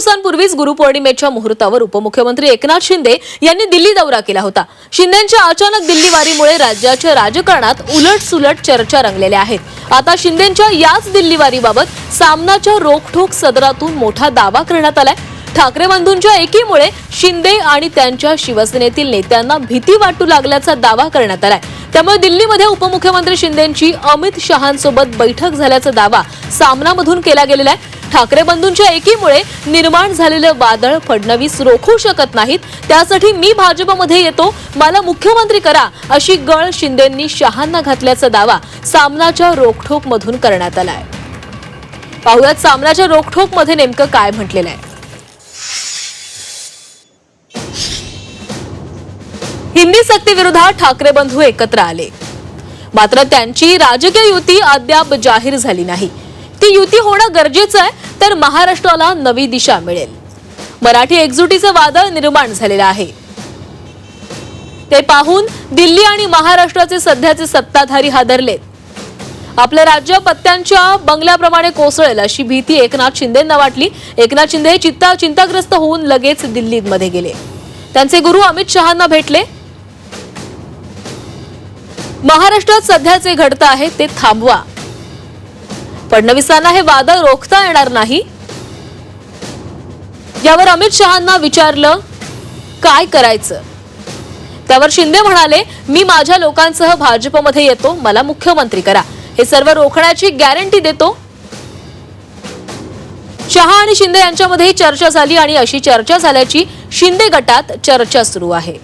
दिवसांपूर्वीच गुरुपौर्णिमेच्या मुहूर्तावर उपमुख्यमंत्री एकनाथ शिंदे यांनी दिल्ली दौरा केला होता. शिंदेच्या अचानक दिल्ली वारीमुळे राज्याच्या राजकारणात उलट सुलट चर्चा रंगलेल्या आहेत. आता शिंदेच्या याच दिल्ली वारीबाबत सामनाच्या रोखठोक सदरातून मोठा दावा करण्यात आलाय. ठाकरे बंधूंच्या एकीमुळे शिंदे आणि त्यांच्या शिवसेनेतील नेत्यांना भीती वाटू लागल्याचा दावा करण्यात आलाय. त्यामुळे दिल्लीमध्ये उपमुख्यमंत्री शिंदेची अमित शहांसोबत बैठक झाल्याचा दावा सामनामधून केला गेलेला आहे. ठाकरे बंधूंच्या एकीमुळे निर्माण झालेलं वादळ फडणवीस रोखू शकत नाहीत. त्यासाठी मी भाजपमध्ये येतो. मला मुख्यमंत्री करा अशी गळ शिंदेंनी शहांना घातल्याचा दावा सामनाच्या रोखठोक मधून करण्यात आलाय. पाहुयात सामनाच्या रोखठोकमध्ये नेमकं काय म्हटलेलं आहे. हिंदी सत्तेविरोधात ठाकरे बंधू एकत्र आले. मात्र त्यांची राजकीय युती अद्याप जाहीर झाली नाही. ती युती होणं गरजेचं आहे तर महाराष्ट्राला नवी दिशा मिळेल. मराठी एकजुटीचं वादळ निर्माण झालेलं आहे. ते पाहून दिल्ली आणि महाराष्ट्राचे सध्याचे सत्ताधारी हादरलेत. आपलं राज्य पत्त्यांच्या बंगल्याप्रमाणे कोसळेल अशी भीती एकनाथ शिंदेंना वाटली. एकनाथ शिंदे चित्ता चिंताग्रस्त होऊन लगेच दिल्लीमध्ये गेले. त्यांचे गुरु अमित शहांना भेटले. महाराष्ट्रात सध्याचे घडतं आहे ते थांबवा. फडणवीसांना हे वादळ रोखता येणार नाही? यावर अमित शहांना विचारलं काय करायचं? त्यावर शिंदे म्हणाले मी माझ्या लोकांसह भाजपमध्ये येतो मला मुख्यमंत्री करा. हे सर्व रोखण्याची गॅरंटी देतो. शहा आणि शिंदे यांच्यामध्ये चर्चा झाली आणि अशी चर्चा झाल्याची शिंदे गटात चर्चा सुरू आहे.